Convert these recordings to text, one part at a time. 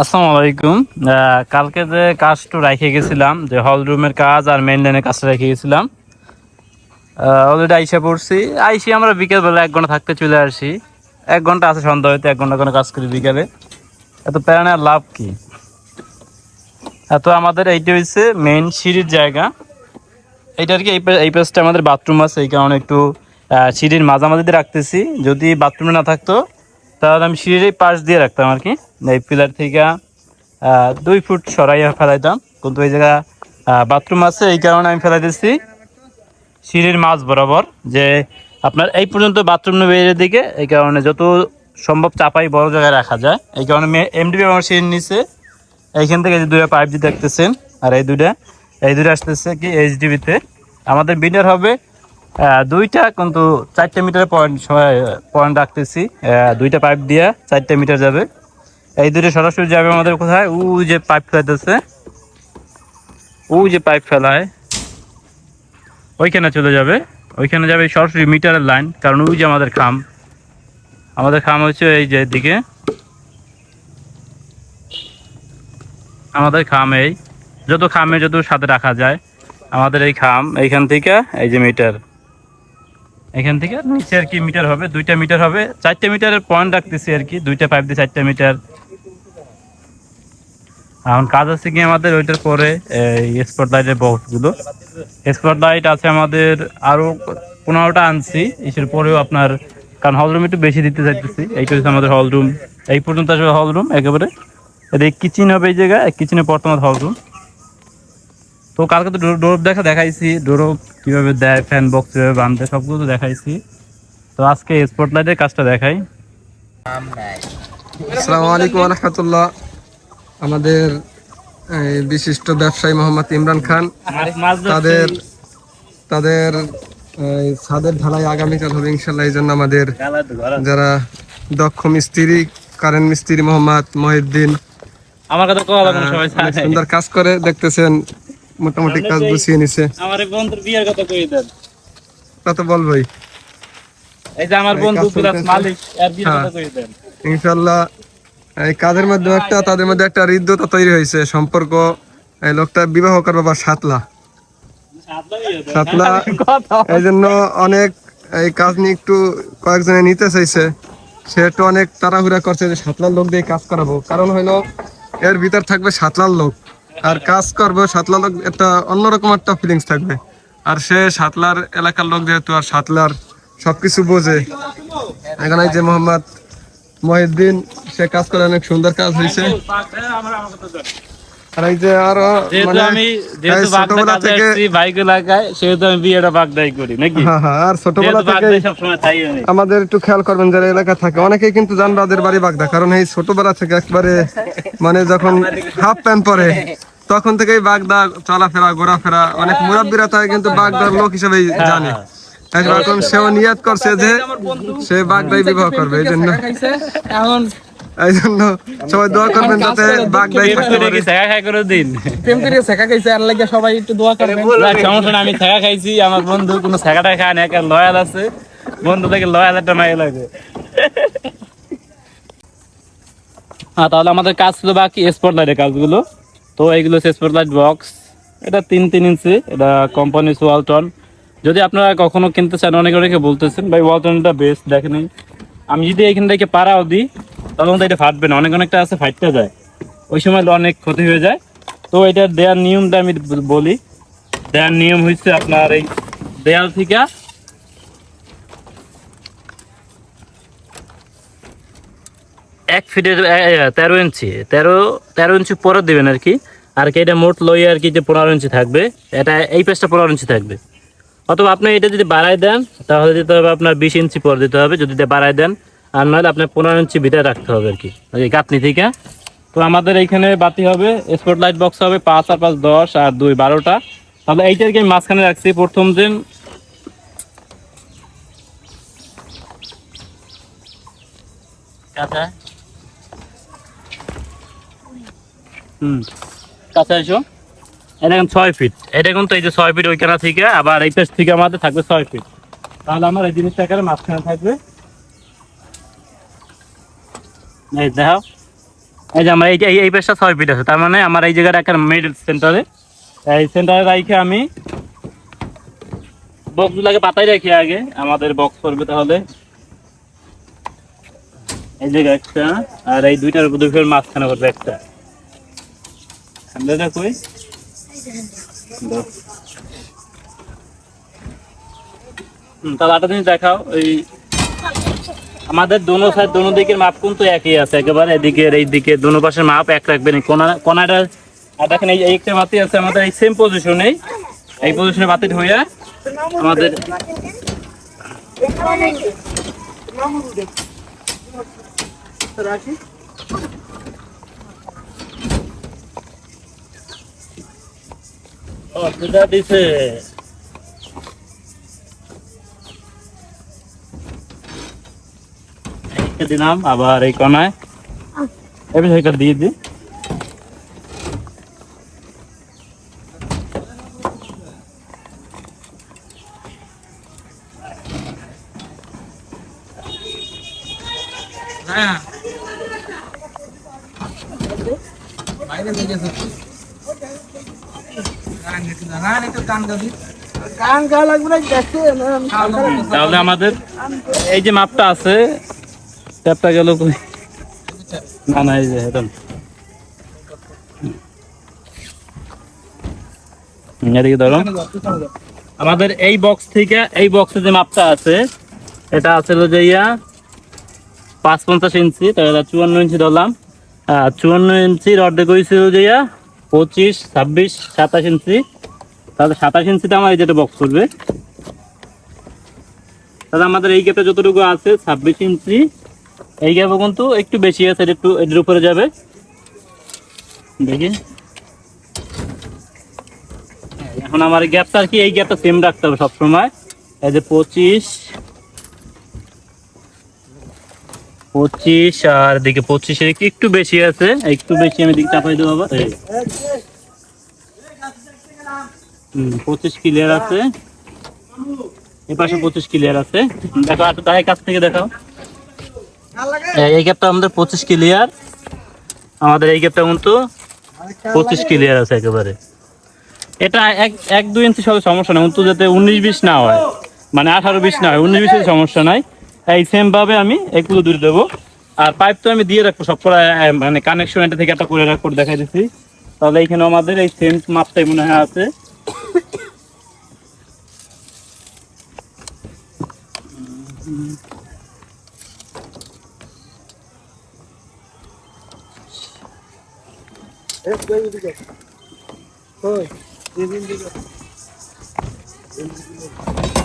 আসসালামু আলাইকুম। কালকে যে কাজটা রেখে গেছিলাম, যে হল রুমের কাজ আর মেন লাইনের কাজটা রেখে গেছিলাম অলরেডি আইসা পড়ছি। আইসি আমরা বিকেলবেলা এক ঘণ্টা থাকতে চলে আসি। এক ঘণ্টা আছে সন্ধ্যা হইতে, এক ঘণ্টা কোনো কাজ করি বিকেলে। এত আর লাভ কি? এত আমাদের এইটা হচ্ছে মেন সিঁড়ির জায়গা। এইটা আর কি এই পাশটা আমাদের বাথরুম আছে, এই কারণে একটু সিঁড়ির মাঝামাঝিতে রাখতেছি। যদি বাথরুমে না থাকতো তাহলে আমি সিঁড়ির পাশ দিয়ে রাখতাম আর কি। এই পিলার থেকে দুই ফুট সরাইয়া ফেলাইতাম। কিন্তু এই জায়গা বাথরুম আছে, এই কারণে আমি ফেলাই দিচ্ছি সিঁড়ির মাঝ বরাবর যে আপনার এই পর্যন্ত বাথরুম বেরিয়ে দিকে, এই কারণে যত সম্ভব চাপাই বড় জায়গায় রাখা যায়। এই কারণে এমডিবি আমার সিঁড়ির নিচে, এইখান থেকে যে দুইটা পাইপ দিয়ে দেখতেছেন, আর এই দুইটা এই দুইটা আসতেছে কি এইচডিবিতে আমাদের বিডার হবে দুইটা কিন্তু চারটে মিটার পয়েন্ট পয়েন্ট রাখতেছি। দুইটা পাইপ দিয়ে চারটে মিটার যাবে। এই দুটো সরাসরি যাবে আমাদের কোথায়? ও যে পাইপ ফেলাইতেছে। ও যে পাইপ ফেলায়। ওইখানে চলে যাবে। ওইখানে যাবে সরাসরি মিটারের লাইন কারণ ওই যে আমাদের খাম। আমাদের খাম হচ্ছে এই যে দিকে আমাদের খাম এই। যত খামে যত সাথে রাখা যায়, আমাদের এই খাম এইখান থেকে, এই যে মিটার। এখান থেকে নিচে আর কি মিটার হবে, দুইটা মিটার হবে। চারটে মিটারের পয়েন্ট রাখতেছি আর কি, দুইটা পাইপ দিয়ে চারটে মিটার। এখন কাজ আছে কি আমাদের ওইটার পরে স্পট লাইটের বক্সগুলো স্পট লাইট আছে আমাদের আরও পনেরোটা আনছি, এসের পরেও আপনার, কারণ হল রুম একটু বেশি দিতে চাইতেছি এইটা হচ্ছে আমাদের হল রুম এই পর্যন্ত আসবে হল রুম একেবারে। এদিকে কিচেন হবে এই জায়গায় কিচেনে বর্তমান হল রুম তো কালকে তো ডোর দেখা দেখাইছি। ডোরও কীভাবে দেয় ফ্যান বক্স কীভাবে বাঁধে সবগুলো তো দেখাইছি। তো আজকে স্পট লাইটের কাজটা দেখাই। আসসালামু আলাইকুম রহমতুল্লাহ আমাদের বিশিষ্ট ব্যবসায়ী মোহাম্মদ ইমরান খান তাদের তাদের ছাদের ঢালাই আগামীকাল হবে ইনশাল্লাহ এই জন্য আমাদের যারা দক্ষ মিস্ত্রি কারেন্ট মিস্ত্রি মোহাম্মদ মহিউদ্দিন আমার কথা। সুন্দর কাজ করে দেখতেছেন। মোটামুটি কাজ গুছিয়ে নিছে। আমার এক বন্ধুর বিয়ের কথা কই দেন। কত বলবোই এই যে আমার বন্ধু প্লাস মালিক এর বিয়ের হ্যাঁ। কথা কই দেন। ইনশাল্লাহ এই কাজের মধ্যে একটা তাদের মধ্যে একটা হৃদ্যতা তৈরি হয়েছে। সম্পর্ক এই লোকটা বিবাহ করবে বা সাতলা। সাতলা এই জন্য অনেক এই কাজ নিয়ে একটু কয়েকজনে নিতে চাইছে। সে একটু অনেক তাড়াহুড়া করছে যে সাতলার লোক দিয়ে কাজ করাবো। কারণ হলো এর ভিতর থাকবে সাতলার লোক। আর কাজ করবে সাতলার লোক একটা অন্যরকম একটা ফিলিংস থাকবে। আর সে সাতলার এলাকার লোক যেহেতু আর সাতলার সবকিছু বোঝে। এখানে এই যে মোহাম্মদ মহিউদ্দিন সে কাজ করে অনেক সুন্দর কাজ হয়েছে আর এই যে আরও মানে আমি যেহেতু বাগদা ছোটবেলা থেকে বাইক লাগায় সেহেতু আমি বিয়েটা বাগদাই করি নাকি? হ্যাঁ হ্যাঁ আর ছোটবেলা থেকে আমাদের একটু খেয়াল করবেন যারা এলাকা থাকে অনেকেই কিন্তু জানবে ওদের বাড়ি বাগদা কারণ এই ছোটবেলা থেকে একবারে মানে যখন হাফ প্যান্ট পরে তখন থেকেই বাগদা চলাফেরা ঘোরাফেরা অনেক মুরব্বীরা তাই কিন্তু বাগদার লোক হিসেবেই জানে। এখন সেও নিয়াত করছে যে সে বাগদাই বিবাহ করবে এই জন্য এখন এই জন্য সবাই দোয়া করবেন যাতে বাগদাই থাকতে পারে। কি খাই করে দিন। প্রেম করে শেখা খাইছে আর লাগে সবাই একটু দোয়া করবেন। না, সমস্যা না আমি ছেঁকা খাইছি আমার বন্ধু কোনো ছেঁকাটা খায় না একটা লয়াল আছে। বন্ধু থেকে লয়াল একটা মাই লাগে হ্যাঁ তাহলে আমাদের কাজ ছিল বাকি স্পট লাইটের কাজগুলো। তো এইগুলো হচ্ছে স্পট লাইট বক্স এটা তিন তিন ইঞ্চি, এটা কোম্পানি ওয়ালটন যদি আপনারা কখনো কিনতে চান, অনেকে অনেকে বলতেছেন, ভাই ওয়ালটনটা বেস্ট দেখেন আমি যদি এখান থেকে পাড়াও দিই, তখন তো এটা ফাটবে না। অনেক অনেকটা আছে, ফাটতে যায়। ওই সময় অনেক ক্ষতি হয়ে যায়। তো এটা দেওয়ার নিয়মটা আমি বলি। দেওয়ার নিয়ম হচ্ছে আপনার এই দেয়াল থেকে এক ফিটের তেরো ইঞ্চি। তেরো তেরো ইঞ্চি পরে দেবেন আর কি। আর কি এটা মোট লই আর কি যে পনেরো ইঞ্চি থাকবে। এটা এই পেজটা পনেরো ইঞ্চি থাকবে। অথবা আপনি এটা যদি বাড়াই দেন, তাহলে দিতে হবে আপনার বিশ ইঞ্চি পর দিতে হবে যদি বাড়াই দেন। আর নাহলে আপনার পনেরো ইঞ্চি ভিতরে রাখতে হবে আর কি গাঁথনি থেকে। তো আমাদের এইখানে বাতি হবে স্পট লাইট বক্স হবে, পাঁচ আর পাঁচ দশ আর দুই বারোটা। তাহলে এইটার কি মাঝখানে রাখছি প্রথম দিন? কাঁচা? হুম। কাছে এসো এটা এখন ছয় ফিট এটা কিন্তু এই যে ছয় ফিট ওইখানে থেকে আবার এই পেজ থেকে আমাদের থাকবে ছয় ফিট তাহলে আমার এই জিনিসটা এখানে মাঝখানে থাকবে। এই দেখাও এই যে আমার এই এই- পেশটা ছয় ফিট আছে। তার মানে আমার এই জায়গাটা একটা মিডল সেন্টারে এই সেন্টারে রাখে আমি বক্সগুলোকে পাতাই রাখি আগে আমাদের বক্স করবে তাহলে। এই জায়গা একটা আর এই দুইটার ফের মাঝখানে করবে একটা। ঠান্ডাটা কই। তাহলে আটা জিনিস দেখাও ওই আমাদের দোনো সাইড দোনো দিকের মাপ কিন্তু একই আছে একেবারে এদিকের এই দিকে দোনো পাশের মাপ এক রাখবেন। কোনা কোনাটা আর দেখেন এই একটা বাতি আছে আমাদের এই সেম পজিশনেই এই। পজিশনে বাতি হইয়া আমাদের ও দুটা দিছে এইটা দিলাম আবার এই কোনায় এবার সেটা দিয়ে দিই হ্যাঁ বাইরে লেগে গেছে গান একটু গান একটু গান গাবি গান গাওয়া লাগবে না দেখতে তাহলে আমাদের এই যে মাপটা আছে ট্যাপটা গেল কই? না না এই যে এদিকে ধরো। আমাদের এই বক্স থেকে এই বক্সে যে মাপটা আছে এটা আছে হলো যে ইয়া পাঁচ পঞ্চাশ ইঞ্চি তাহলে চুয়ান্ন ইঞ্চি ধরলাম। চুয়ান্ন ইঞ্চির অর্ধেক হয়েছিল যে ইয়া পঁচিশ ছাব্বিশ সাতাশ ইঞ্চি। তাহলে সাতাশ ইঞ্চিতে আমার এই যেটা বক্স করবে। তাহলে আমাদের এই গ্যাপটা যতটুকু আছে ছাব্বিশ ইঞ্চি এই গ্যাপও কিন্তু একটু বেশি আছে এটা একটু এটার উপরে যাবে। দেখি। এখন আমার গ্যাপটা আর কি এই গ্যাপটা সেম রাখতে হবে সবসময়। এই যে পঁচিশ পঁচিশ আর দিকে পঁচিশের একটু বেশি আছে একটু বেশি আমি দিকে চাপাই দেবো। হুম, পঁচিশ ক্লিয়ার আছে। পঁচিশ ক্লিয়ার আছে। পঁচিশ ক্লিয়ার আমাদের এই পঁচিশ এটা এক সমস্যা উনিশ বিশ না হয় মানে আঠারো বিশ না হয়, উনিশ বিশের সমস্যা নাই। এই সেম ভাবে আমি এগুলো দূরে দেবো। আর পাইপ তো আমি দিয়ে রাখব, সব মানে কানেকশন এটা থেকে একটা করে রাখব দেখাই দিচ্ছি। তাহলে এইখানে আমাদের এই সেম মাপটাই মনে হয় আছে। Hết quay đi rồi. Thôi, đi đi đi rồi. Đi đi đi rồi.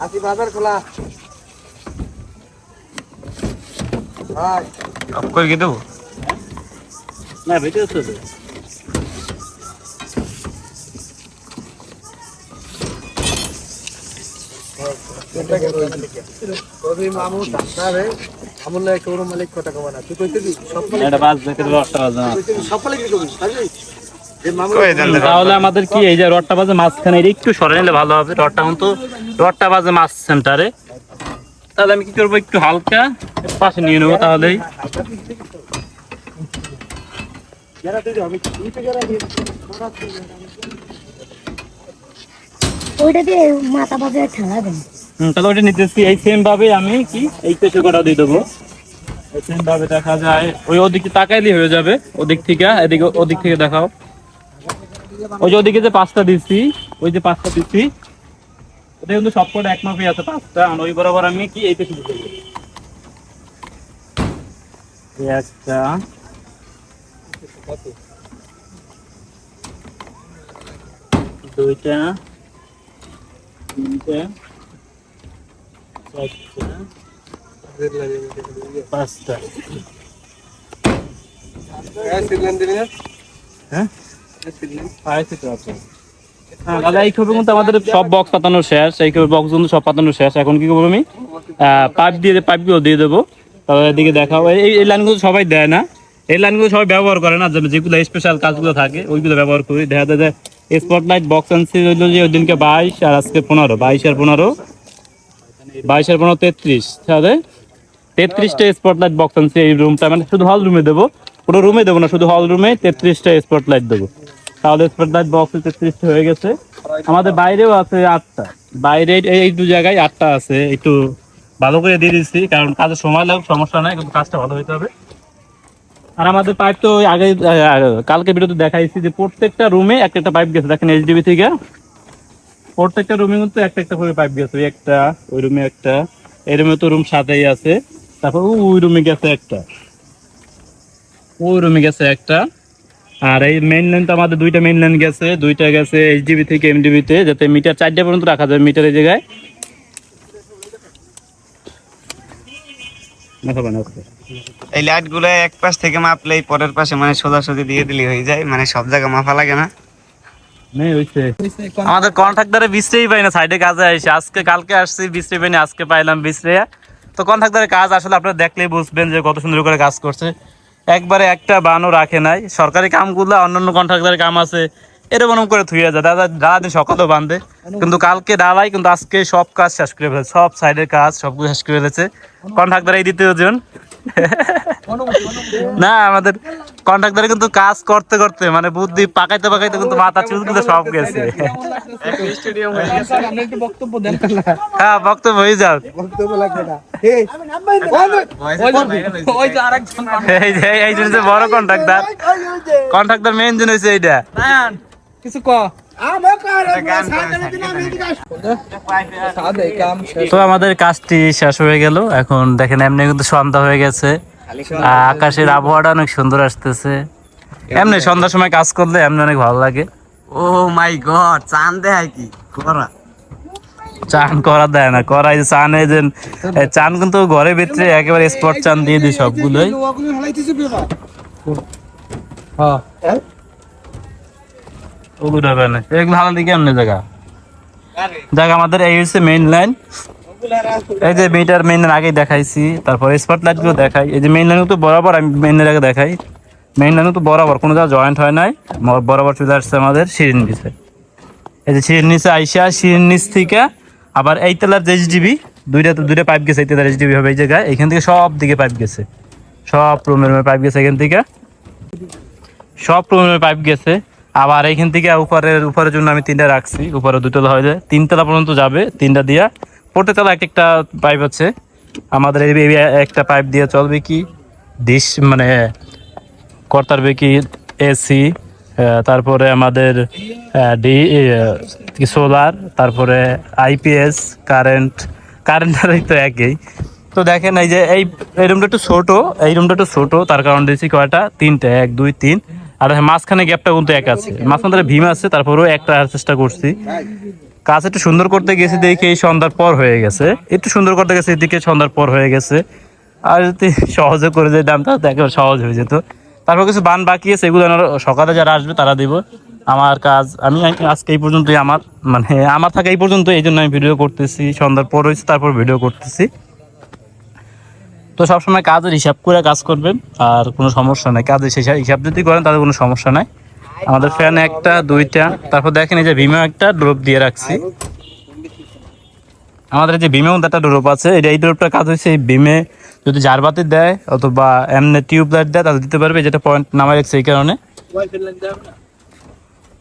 আসি বাজার খোলা অফ করে কি দেবো না ভিডিও তো কবি মামু মালিক কমানা তুই কইতে দি সব মালিক না সব কবি? তাহলে আমাদের কি এই যে রডটা বাজে মাঝখানে একটু সরে নিলে ভালো হবে রডটা কিন্তু রডটা বাজে মাছ সেন্টারে। তাহলে আমি কি করব একটু হালকা পাশে নিয়ে নেব তাহলেই। ওইটা দিয়ে মাথা বাজে ঠেলা দেন। তাহলে ওটা নিতেছি। এই সেম ভাবে আমি কি এই দিয়ে দেবো। সেম ভাবে দেখা যায়। ওই ওদিকে তাকাইলে হয়ে যাবে ওদিক থেকে এদিকে ওদিক থেকে দেখাও। ওই যে ওদিকে যে পাঁচটা দিচ্ছি ওই যে পাঁচটা দিচ্ছি ওটা কিন্তু সবকটা এক মাপে আছে পাঁচটা আর ওই বরাবর আমি কি এই পেশে দিতে একটা দুইটা তিনটা চারটা পাঁচটা। হ্যাঁ? হ্যাঁ দাদা স্পেশাল কাজগুলো থাকে, ওইগুলো ব্যবহার করি। দেখা যায় যে স্পটলাইট বক্স আনছি যে ওই দিনকে বাইশ আর আজকে পনেরো। বাইশ আর পনেরো। বাইশ আর পনেরো তেত্রিশ। তাহলে তেত্রিশটা স্পটলাইট বক্স আনছি এই রুমটা মানে শুধু হল রুমে দেবো। পুরো রুমে দেবো না, শুধু হল রুমে তেত্রিশটা স্পটলাইট দেবো। তাহলে স্পটলাইট বক্স তেত্রিশটা হয়ে গেছে। আমাদের বাইরেও আছে আটটা। বাইরে এই- দু জায়গায় আটটা আছে, একটু ভালো করে দিয়ে দিচ্ছি, কারণ কাজের সময় লাগুক সমস্যা নাই, কিন্তু কাজটা ভালো হইতে হবে। আর আমাদের পাইপ তো আগে কালকে ভিডিওতে দেখাইছি যে প্রত্যেকটা রুমে একটা একটা পাইপ গেছে। দেখেন এইচডিবি থেকে প্রত্যেকটা রুমে কিন্তু একটা একটা করে পাইপ গেছে। ওই একটা, ওই রুমে একটা, এই রুমে তো রুম সাদাই আছে। তারপর ওই রুমে গেছে একটা। ওই রুমে গেছে একটা। আর এই মেইন লাইন তো আমাদের দুইটা মেইন লাইন গেছে। দুইটা গেছে এইচডিবি থেকে এমডিবি তে যাতে মিটার চারটা পর্যন্ত রাখা যায় মিটারের জায়গায়। এই লাইটগুলো এক পাশ থেকে মাপলে এই পরের পাশে মানে সোজাসুজি দিয়ে দিলে হয়ে যায়। মানে সব জায়গায় মাপা লাগে না। নেই হইছে। আমাদের কন্ট্রাক্টরে বিশ্রেই পাই না সাইডে কাজে আসে আজকে কালকে আসছি বিশ্রে পাইনি আজকে পাইলাম বিশ্রে। তো কন্ট্রাক্টরের কাজ আসলে আপনারা দেখলেই বুঝবেন যে কত সুন্দর করে কাজ করছে। একবারে একটা বানও রাখে নাই। সরকারি কামগুলো, অন্যান্য কন্ট্রাক্টারের কাম আছে, এরকম করে থুয়ে যায়। দাদা দাদা দিন সকালেও বান্ধে কিন্তু কালকে ডালাই কিন্তু আজকে সব কাজ শেষ করে ফেলেছে। সব সাইডের কাজ, সবগুলো শেষ করে ফেলেছে। কন্ট্রাক্টার এই দ্বিতীয় জন। না, আমাদের কন্ট্রাক্টরে কিন্তু কাজ করতে করতে মানে বুদ্ধি পাকাইতে পাকাইতে কিন্তু মাথা চুল কিন্তু সব গেছে। হ্যাঁ বক্তব্য হয়ে যাও এই বড় কন্ট্রাক্টর কন্ট্রাক্টর মেইন জন হয়েছে এইটা। তো আমাদের কাজটি শেষ হয়ে গেল। এখন দেখেন এমনি কিন্তু সন্ধ্যা হয়ে গেছে। আর আকাশের আবহাওয়াটা অনেক সুন্দর আসতেছে। এমনি সন্ধ্যার সময় কাজ করলে এমনি অনেক ভালো লাগে। ও মাই গড চান দেয় কি? করা। চান করা দেয় না করাই যে চান এই যে চান কিন্তু ঘরে ভিতরে একেবারে স্পট চান দিয়ে দিই সবগুলোই। দেখাইছি, তারপর স্পট দেখাই। যে লাইন তো বরাবর মেইন দেখাই। মেইন লাইন বরাবর, কোনো জয়েন্ট হয় নাই। বরাবর এই যে নিচে আইসা নিচ থেকে আবার এই তেলার যে জিবি দুইটা তো, দুইটা পাইপ গেছে, এই তেলার জিবি হবে এই জায়গায়। এখান থেকে সব দিকে পাইপ গেছে। সব রুমের পাইপ গেছে এখান থেকে। সব রুমের পাইপ গেছে। আবার এইখান থেকে উপরের উপরের জন্য আমি তিনটা রাখছি। উপরে দুতলা হয়ে যায়। তিনতলা পর্যন্ত যাবে তিনটা দিয়া। প্রত্যেকতলা এক একটা পাইপ আছে। আমাদের এই একটা পাইপ দিয়ে চলবে কি? ডিশ মানে করতারবে কি? এসি তারপরে আমাদের ডি সোলার তারপরে আইপিএস কারেন্ট কারেন্টের তো একই। তো দেখেন এই যে এই রুমটা একটু ছোটো, এই রুমটা একটু ছোটো, তার কারণ দিয়েছি কয়টা? তিনটে, এক, দুই, তিন। আর মাঝখানে গ্যাপটা কিন্তু এক আছে। মাঝখানে ভীম আছে, তারপরেও একটা চেষ্টা করছি। কাজ একটু সুন্দর করতে গেছি দেখি এই সন্ধ্যার পর হয়ে গেছে। একটু সুন্দর করতে গেছে এদিকে সন্ধ্যার পর হয়ে গেছে। আর যদি সহজে করে যেতাম তাহলে একেবারে সহজ হয়ে যেত। তারপর কিছু বান বাকি আছে, এগুলো আমার সকালে যারা আসবে তারা দিব। আমার কাজ, আমি আজকে এই পর্যন্তই আমার মানে আমার থাকে এই পর্যন্ত এই জন্য আমি ভিডিও করতেছি, সন্ধ্যার পর হয়েছে, তারপর ভিডিও করতেছি। তো সবসময় কাজের হিসাব করে কাজ করবেন আর কোনো সমস্যা নাই। কাজের হিসাব হিসাব যদি করেন তাদের কোনো সমস্যা নাই। আমাদের ফ্যান একটা দুইটা তারপর দেখেন এই যে ভিমা একটা ড্রপ দিয়ে রাখছি। আমাদের যে বিমে মধ্যে একটা ড্রপ আছে এটা এই ড্রপটা কাজ হয়েছে এই বিমে যদি জারবাতি দেয় অথবা এমনি টিউব লাইট দেয় তাহলে দিতে পারবে যেটা পয়েন্ট নামাই রাখছে এই কারণে।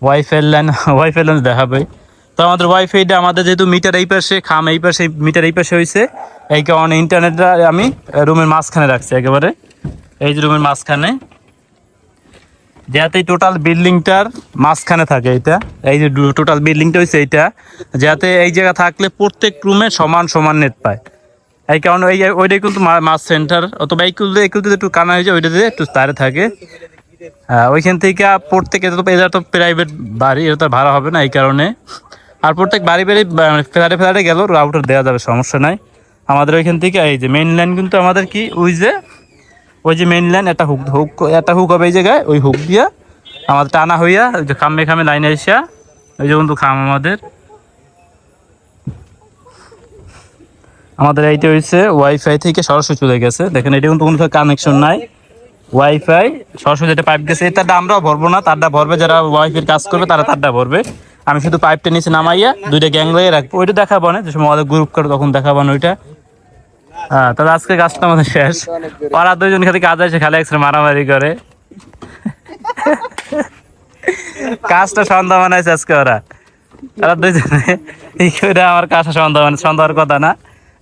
ওয়াইফাই লাইন ওয়াইফাই লাইন দেখাবে। তো আমাদের ওয়াইফাইটা আমাদের যেহেতু মিটার এই পাশে খাম এই পাশে মিটার এই পাশে হয়েছে এই কারণে ইন্টারনেটটা আমি রুমের মাঝখানে রাখছি একেবারে। এই যে রুমের মাঝখানে। যাতে টোটাল বিল্ডিংটার মাঝখানে থাকে এটা এই যে টোটাল বিল্ডিংটা হয়েছে এইটা যাতে এই জায়গা থাকলে প্রত্যেক রুমে সমান সমান নেট পায়। এই কারণে এই ওইটাই কিন্তু মাছ সেন্টার অথবা এই কুলতে এই কুলতে একটু কানা হয়েছে ওইটাতে একটু তারে থাকে। হ্যাঁ, ওইখান থেকে প্রত্যেক তো এটা তো প্রাইভেট বাড়ি এটা তো ভাড়া হবে না এই কারণে। আর প্রত্যেক বাড়ি বাড়ি মানে ফ্ল্যাটে ফ্ল্যাটে গেলেও রাউটার দেওয়া যাবে, সমস্যা নাই। আমাদের ওইখান থেকে, এই যে মেইন লাইন কিন্তু আমাদের কি? ওই যে ওই যে মেইন লাইন একটা হুক হুক একটা হুক হবে এই জায়গায়, ওই হুক দিয়া আমাদের টানা হইয়া, ওই যে খামে খামে লাইনে এসা ওই যে বন্ধু খাম আমাদের। আমাদের এইটা হয়েছে ওয়াইফাই থেকে সরাসরি চলে গেছে। দেখেন, এটা কিন্তু কোনো কানেকশন নাই। ওয়াইফাই সরাসরি যেটা পাইপ গেছে তারটা আমরাও ভরবো না, তারটা ভরবে, যারা ওয়াইফের কাজ করবে, তারা তারটা ভরবে। আমি শুধু পাইপটা নিচে নামাইয়া দুইটা গ্যাং লাগিয়ে রাখব। ওইটা দেখাবো না, যে সময় আমাদের গ্রুপ করে তখন দেখাবো না ওইটা। হ্যাঁ তবে আজকে কাজটা আমাদের শেষ। ওরা দুইজন খালি কাজ আছে, খালি একসাথে মারামারি করে। কাজটা সন্ধ্যা বানাইছে আজকে ওরা। তারা দুইজনে। এই করে আমার কাজটা সন্ধ্যা মানে সন্ধ্যা হওয়ার কথা না।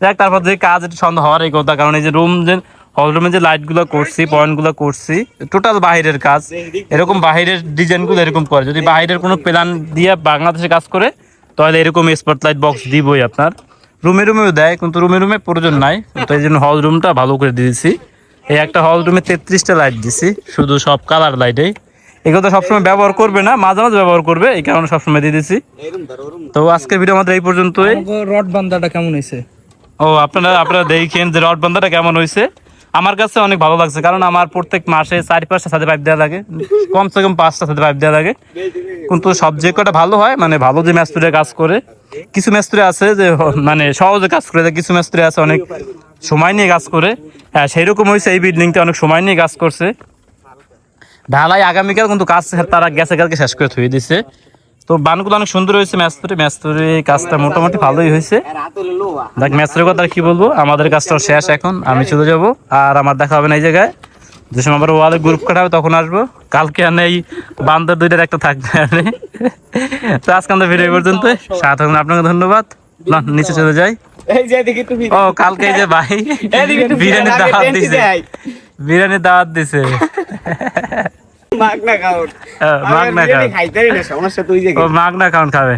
যাক, তারপর যে কাজ এটা সন্ধ্যা হওয়ারই কথা, কারণ এই যে রুম যে হল রুমে যে লাইটগুলো করছি পয়েন্টগুলো করছি। টোটাল বাইরের কাজ। এরকম বাইরের ডিজাইনগুলো এরকম করে। যদি বাইরের কোনো প্ল্যান দিয়ে বাংলাদেশে কাজ করে তাহলে এরকম স্পট লাইট বক্স দিবই আপনার। রুমে রুমেও দেয় কিন্তু রুমে রুমে প্রয়োজন নাই। তো এই জন্য হল রুমটা ভালো করে দিয়েছি। এই একটা হল রুমে তেত্রিশটা লাইট দিছি শুধু সব কালার লাইটেই এগুলো তো সবসময় ব্যবহার করবে না মাঝে মাঝে ব্যবহার করবে এই কারণে সবসময় দিয়ে দিছি। তো আজকের ভিডিও আমাদের এই পর্যন্তই। রড বান্দাটা কেমন হয়েছে? ও আপনারা আপনারা দেখেন যে রড বন্ধাটা কেমন হয়েছে। আমার কাছে অনেক ভালো লাগছে, কারণ আমার প্রত্যেক মাসে চার পাঁচটা সাথে পাইপ দেওয়া লাগে। কমসে কম পাঁচটা সাথে পাইপ দেওয়া লাগে। কিন্তু সব যে কটা ভালো হয় মানে ভালো যে ম্যাস্তুরে কাজ করে, কিছু ম্যাস্তুরে আছে যে মানে সহজে কাজ করে, কিছু ম্যাস্তুরে আছে অনেক সময় নিয়ে কাজ করে। হ্যাঁ সেই রকম হয়েছে এই বিল্ডিংটা অনেক সময় নিয়ে কাজ করছে। ঢালাই আগামীকাল কিন্তু কাজ তারা গেছে কালকে শেষ করে থুয়ে দিছে। তো বানগুলো অনেক সুন্দর হয়েছে ম্যাস্তুরি ম্যাস্তুরি কাজটা মোটামুটি ভালোই হয়েছে। দেখ ম্যাচের কথা কি বলব? আমাদের কাজটা শেষ এখন আমি চলে যাব। আর আমার দেখা হবে না এই জায়গায়। যে সময় আবার ওয়ালে গ্রুপ কাটা হবে তখন আসব। কালকে আর এই বান্দর দুইটার একটা থাকবে আর নেই। তো আজকে আমাদের ভিডিও পর্যন্ত। সাথে আপনাকে ধন্যবাদ। না, নিচে চলে যাই। ও কালকে যে ভাই বিরিয়ানির দাওয়াত দিছে। বিরিয়ানির দাওয়াত দিছে। মাগনা খাও হ্যাঁ, মাগনা খাও খাইতে না সমস্যা তুই যে ও মাগনা খাওয়ান খাবে।